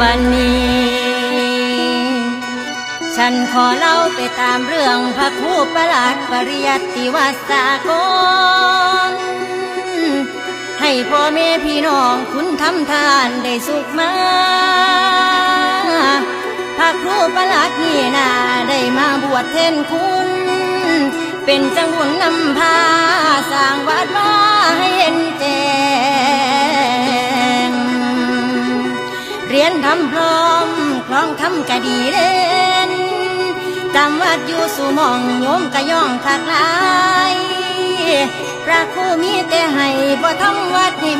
บันนี้ ฉันขอเล่าไปตามเรื่องพระครูประหลัดปริยัติวัดสากลให้พ่อแม่พี่น้องคุณทำทานได้สุขมาพระครูประหลัดนี่นาได้มาบวชเทนคุณ เป็นจังบุญนำพาสร้างวัด ทำพร้อมคล้องทำกะดีเด่นจำวัดอยู่สู่มองโยมกะย่องคักลายพระคู่มีแต่ให้บ่ทำวัดให้